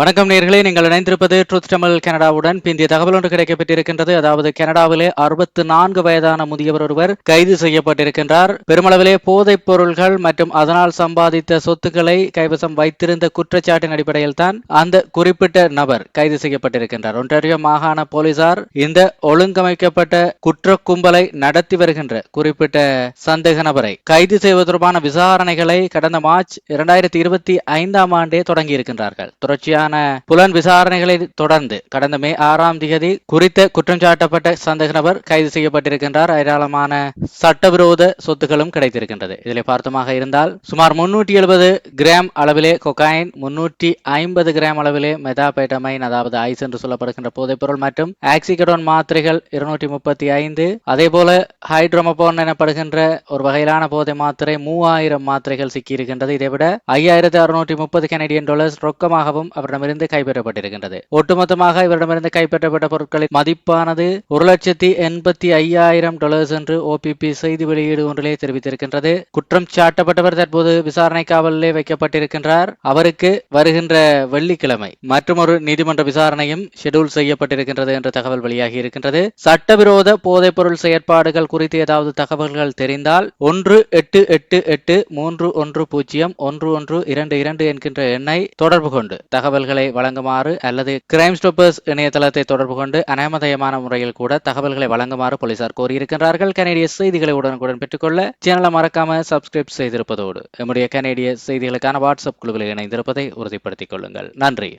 வணக்கம் நேர்களே நீங்கள் இணைந்திருப்பது ட்ரூத் தமிழ் கனடாவுடன். பிந்திய தகவல் ஒன்று கிடைக்கப்பட்டிருக்கின்றது. அதாவது கனடாவிலே அறுபத்து நான்கு வயதான முதியவர் ஒருவர் கைது செய்யப்பட்டிருக்கின்றார். பெருமளவிலே போதைப் பொருள்கள் மற்றும் அதனால் சம்பாதித்த சொத்துக்களை கைவசம் வைத்திருந்த குற்றச்சாட்டின் அடிப்படையில் தான் அந்த குறிப்பிட்ட நபர் கைது செய்யப்பட்டிருக்கின்றார். ஒன்றாரியோ மாகாண போலீசார் இந்த ஒழுங்கமைக்கப்பட்ட குற்ற கும்பலை நடத்தி வருகின்ற குறிப்பிட்ட சந்தேக நபரை கைது செய்வது தொடர்பான விசாரணைகளை கடந்த மார்ச் இரண்டாயிரத்தி இருபத்தி ஐந்தாம் ஆண்டே தொடங்கியிருக்கின்றார்கள். தொடர்ச்சியாக மீதான புலன் விசாரணைகளை தொடர்ந்து கடந்த மே ஆறாம் தேதி குறித்த குற்றம் சாட்டப்பட்ட சந்தேக நபர் கைது செய்யப்பட்டிருக்கின்றார். ஏராளமான சட்டவிரோத சொத்துக்களும் கிடைத்திருக்கின்றது. இதில் பார்த்தமாக இருந்தால் சுமார் முன்னூற்றி எழுபது கிராம் அளவிலே கொக்காயின் முன்னூற்றி ஐம்பது கிராம் அளவிலே மெதாபேட்டமைன் அதாவது ஐஸ் என்று சொல்லப்படுகின்ற போதைப்பொருள் மற்றும் ஆக்சிகடோன் மாத்திரைகள் இருநூற்றி முப்பத்தி ஐந்து. அதே போல ஹைட்ரோமபோன் எனப்படுகின்ற ஒரு வகையிலான போதை மாத்திரை மூவாயிரம் மாத்திரைகள் சிக்கியிருக்கின்றது. இதைவிட ஐயாயிரத்து அறுநூற்றி முப்பது கனடியன் டாலர்ஸ் ரொக்கமாகவும் அவர் இவரிடமிருந்து கைப்பற்றப்பட்டிருக்கின்றது. ஒட்டுமொத்தமாக இவரிடமிருந்து கைப்பற்றப்பட்ட பொருட்களின் மதிப்பானது ஒரு லட்சத்தி எண்பத்தி ஐயாயிரம் டாலர்ஸ் என்று ஓபிபி செய்தி வெளியீடு ஒன்றிலே தெரிவித்திருக்கின்றது. குற்றம் சாட்டப்பட்டவர் தற்போது விசாரணை காவலிலே வைக்கப்பட்டிருக்கின்றார். அவருக்கு வருகின்ற வெள்ளிக்கிழமை மற்றொரு நீதிமன்ற விசாரணையும் ஷெடியூல் செய்யப்பட்டிருக்கின்றது என்ற தகவல் வெளியாகி இருக்கின்றது. சட்டவிரோத போதைப் பொருள் செயற்பாடுகள் குறித்து ஏதாவது தகவல்கள் தெரிந்தால் ஒன்று எட்டு எட்டு எட்டு மூன்று ஒன்று பூஜ்ஜியம் ஒன்று ஒன்று இரண்டு இரண்டு என்கின்ற எண்ணை தொடர்பு கொண்டு தகவல்களை வழங்குமாறு அல்லது கிரைம் ஸ்டாப்பர்ஸ் இணையதளத்தை தொடர்பு கொண்டு அனாமதயமான முறையில் கூட தகவல்களை வழங்குமாறு போலீசார் கோரியிருக்கின்றார்கள். கனேடிய செய்திகளை உடனுக்குடன் பெற்றுக்கொள்ள சேனலை மறக்காம சப்ஸ்கிரைப் செய்திருப்பதோடு நம்முடைய கனேடிய செய்திகளுக்கான வாட்ஸ்அப் குழுவில் இணைந்திருப்பதை உறுதிப்படுத்திக் கொள்ளுங்கள். நன்றி.